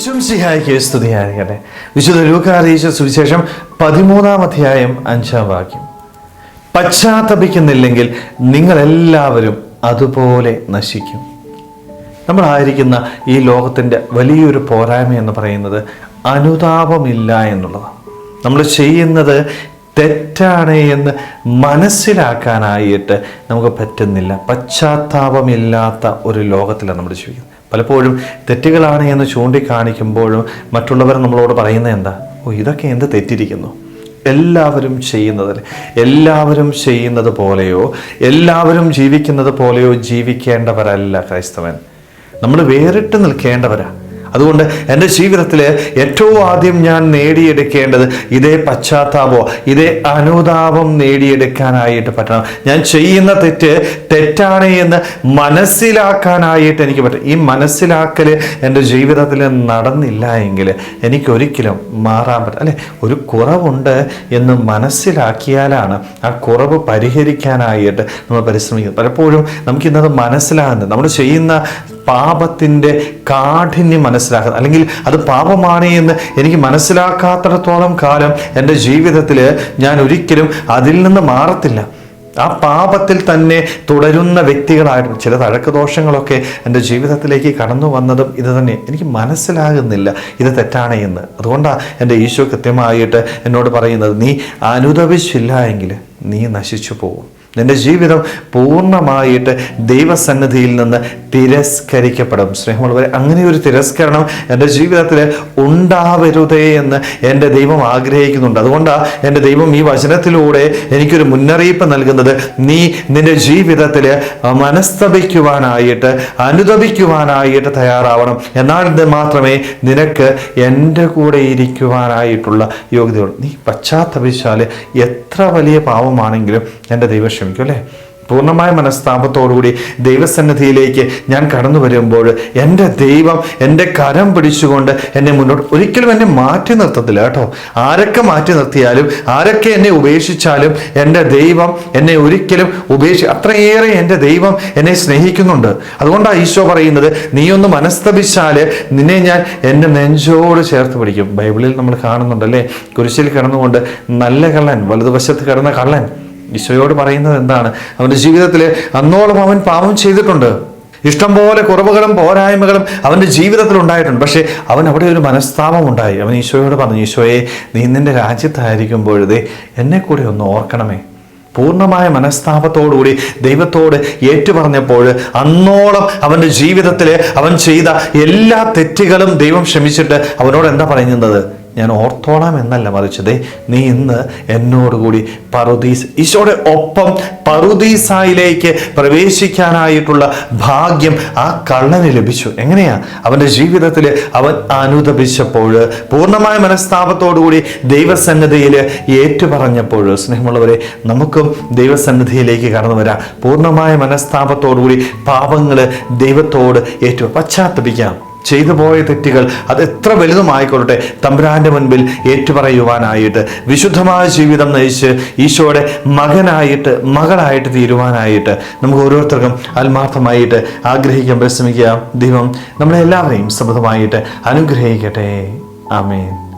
ഈശ്വംസിഹായിക്ക് സ്തുതിയായിരിക്കട്ടെ. വിശുദ്ധ ലൂക്കാരീശ സുവിശേഷം പതിമൂന്നാം അധ്യായം അഞ്ചാം വാക്യം. പശ്ചാത്തപിക്കുന്നില്ലെങ്കിൽ നിങ്ങളെല്ലാവരും അതുപോലെ നശിക്കും. നമ്മളായിരിക്കുന്ന ഈ ലോകത്തിന്റെ വലിയൊരു പോരായ്മ എന്ന് പറയുന്നത് അനുതാപമില്ല എന്നുള്ളതാണ്. നമ്മൾ ചെയ്യുന്നത് തെറ്റാണ് എന്ന് മനസ്സിലാക്കാനായിട്ട് നമുക്ക് പറ്റുന്നില്ല. പശ്ചാത്താപമില്ലാത്ത ഒരു ലോകത്തിലാണ് നമ്മൾ ജീവിക്കുന്നത്. പലപ്പോഴും തെറ്റുകളാണ് എന്ന് ചൂണ്ടിക്കാണിക്കുമ്പോഴും മറ്റുള്ളവർ നമ്മളോട് പറയുന്നത് എന്താ? ഓ ഇതൊക്കെ എന്ത് തെറ്റിരിക്കുന്നു? എല്ലാവരും ചെയ്യുന്നതിൽ എല്ലാവരും ചെയ്യുന്നത് പോലെയോ? എല്ലാവരും ജീവിക്കുന്നത് പോലെയോ ജീവിക്കേണ്ടവരല്ല ക്രൈസ്തവൻ. നമ്മൾ വേറിട്ട് നിൽക്കേണ്ടവരാ. അതുകൊണ്ട് എന്റെ ജീവിതത്തിൽ ഏറ്റവും ആദ്യം ഞാൻ നേടിയെടുക്കേണ്ടത് ഇതേ പശ്ചാത്താപമോ ഇതേ അനുതാപം നേടിയെടുക്കാനായിട്ട് പറ്റണം. ഞാൻ ചെയ്യുന്ന തെറ്റ് തെറ്റാണ് എന്ന് മനസ്സിലാക്കാനായിട്ട് എനിക്ക് പറ്റും. ഈ മനസ്സിലാക്കൽ എന്റെ ജീവിതത്തിൽ നടന്നില്ല എങ്കിൽ എനിക്കൊരിക്കലും മാറാൻ പറ്റും അല്ലെ? ഒരു കുറവുണ്ട് എന്ന് മനസ്സിലാക്കിയാലാണ് ആ കുറവ് പരിഹരിക്കാനായിട്ട് നമ്മൾ പരിശ്രമിക്കുന്നത്. പലപ്പോഴും നമുക്കിന്നത് മനസ്സിലാകുന്നത്. നമ്മൾ ചെയ്യുന്ന പാപത്തിന്റെ കാഠിന്യം മനസ്സിലാക്കുന്നത്. അല്ലെങ്കിൽ അത് പാപമാണ് എന്ന് എനിക്ക് മനസ്സിലാക്കാത്തിടത്തോളം കാലം എന്റെ ജീവിതത്തിൽ ഞാൻ ഒരിക്കലും അതിൽ നിന്ന് മാറത്തില്ല. ആ പാപത്തിൽ തന്നെ തുടരുന്ന വ്യക്തികളായിരുന്നു ചില തഴക്ക് ദോഷങ്ങളൊക്കെ എന്റെ ജീവിതത്തിലേക്ക് കടന്നു വന്നതും ഇത് തന്നെ. എനിക്ക് മനസ്സിലാകുന്നില്ല ഇത് തെറ്റാണ് എന്ന്. അതുകൊണ്ടാണ് എന്റെ ഈശോ കൃത്യമായിട്ട് എന്നോട് പറയുന്നത് നീ അനുദപിച്ചില്ല എങ്കിൽ നീ നശിച്ചു പോകും. നിന്റെ ജീവിതം പൂർണമായിട്ട് ദൈവസന്നിധിയിൽ നിന്ന് തിരസ്കരിക്കപ്പെടും. സ്നേഹമുള്ളവരെ അങ്ങനെ ഒരു തിരസ്കരണം എന്റെ ജീവിതത്തിൽ ഉണ്ടാവരുതേ എന്ന് എന്റെ ദൈവം ആഗ്രഹിക്കുന്നുണ്ട്. അതുകൊണ്ടാണ് എന്റെ ദൈവം ഈ വചനത്തിലൂടെ എനിക്കൊരു മുന്നറിയിപ്പ് നൽകുന്നത്. നീ നിന്റെ ജീവിതത്തിൽ മനസ്തപിക്കുവാനായിട്ട് അനുദപിക്കുവാനായിട്ട് തയ്യാറാവണം. എന്നാൽ മാത്രമേ നിനക്ക് എന്റെ കൂടെ ഇരിക്കുവാനായിട്ടുള്ള യോഗ്യതയുള്ളൂ. നീ പശ്ചാത്തപിച്ചാൽ എത്ര വലിയ പാവമാണെങ്കിലും എന്റെ ദൈവം ക്ഷമിക്കും അല്ലേ? പൂർണമായ മനസ്താപത്തോടുകൂടി ദൈവസന്നിധിയിലേക്ക് ഞാൻ കടന്നു വരുമ്പോൾ എന്റെ ദൈവം എന്റെ കരം പിടിച്ചുകൊണ്ട് എന്നെ മുന്നോട്ട് ഒരിക്കലും എന്നെ മാറ്റി നിർത്തത്തില്ല കേട്ടോ. ആരൊക്കെ മാറ്റി നിർത്തിയാലും ആരൊക്കെ എന്നെ ഉപേക്ഷിച്ചാലും എന്റെ ദൈവം എന്നെ ഒരിക്കലും ഉപേക്ഷി അത്രയേറെ എന്റെ ദൈവം എന്നെ സ്നേഹിക്കുന്നുണ്ട്. അതുകൊണ്ടാണ് ഈശോ പറയുന്നത് നീ ഒന്ന് മനസ്തപിച്ചാൽ നിന്നെ ഞാൻ എന്റെ നെഞ്ചോട് ചേർത്ത് പിടിക്കും. ബൈബിളിൽ നമ്മൾ കാണുന്നുണ്ടല്ലേ കുരിശിൽ കിടന്നുകൊണ്ട് നല്ല കള്ളൻ വലതുവശത്ത് കിടന്ന കള്ളൻ ഈശോയോട് പറയുന്നത് എന്താണ്? അവന്റെ ജീവിതത്തിൽ അന്നോളം അവൻ പാപം ചെയ്തിട്ടുണ്ട്. ഇഷ്ടംപോലെ കുറവുകളും പോരായ്മകളും അവന്റെ ജീവിതത്തിൽ ഉണ്ടായിട്ടുണ്ട്. പക്ഷേ അവൻ അവിടെ ഒരു മനസ്താപം ഉണ്ടായി. അവൻ ഈശോയോട് പറഞ്ഞു ഈശോയെ നീ നിന്റെ രാജ്യത്തായിരിക്കുമ്പോഴതേ എന്നെ കൂടെ ഒന്ന് ഓർക്കണമേ. പൂർണമായ മനസ്താപത്തോടുകൂടി ദൈവത്തോട് ഏറ്റുപറഞ്ഞപ്പോൾ അന്നോളം അവന്റെ ജീവിതത്തിൽ അവൻ ചെയ്ത എല്ലാ തെറ്റുകളും ദൈവം ക്ഷമിച്ചിട്ട് അവനോട് എന്താ പറയുന്നത്? ഞാൻ ഓർത്തോളാം എന്നല്ല മറിച്ചതേ നീ ഇന്ന് എന്നോടുകൂടി പറുദീസ് ഈശോയുടെ ഒപ്പം പറുദീസായിലേക്ക് പ്രവേശിക്കാനായിട്ടുള്ള ഭാഗ്യം ആ കള്ളന് ലഭിച്ചു. എങ്ങനെയാ? അവന്റെ ജീവിതത്തിൽ അവൻ അനുദപിച്ചപ്പോൾ പൂർണമായ മനസ്താപത്തോടുകൂടി ദൈവസന്നിധിയിൽ ഏറ്റുപറഞ്ഞപ്പോൾ സ്നേഹമുള്ളവരെ നമുക്കും ദൈവസന്നിധിയിലേക്ക് കടന്നു വരാം. പൂർണമായ മനസ്താപത്തോടുകൂടി പാപങ്ങൾ ദൈവത്തോട് ഏറ്റു പശ്ചാത്തപിക്കാം. ചെയ്തു പോയ തെറ്റുകൾ അത് എത്ര വലുതുമായിക്കൊള്ളട്ടെ. തമ്പുരാന്റെ മുൻപിൽ ഏറ്റുപറയുവാനായിട്ട് വിശുദ്ധമായ ജീവിതം നയിച്ച് ഈശോയുടെ മകനായിട്ട് മകളായിട്ട് തീരുവാനായിട്ട് നമുക്ക് ഓരോരുത്തർക്കും ആത്മാർത്ഥമായിട്ട് ആഗ്രഹിക്കാൻ പരിശ്രമിക്കുക. ദൈവം നമ്മളെല്ലാവരെയും സമൃദ്ധമായിട്ട് അനുഗ്രഹിക്കട്ടെ. ആമേൻ.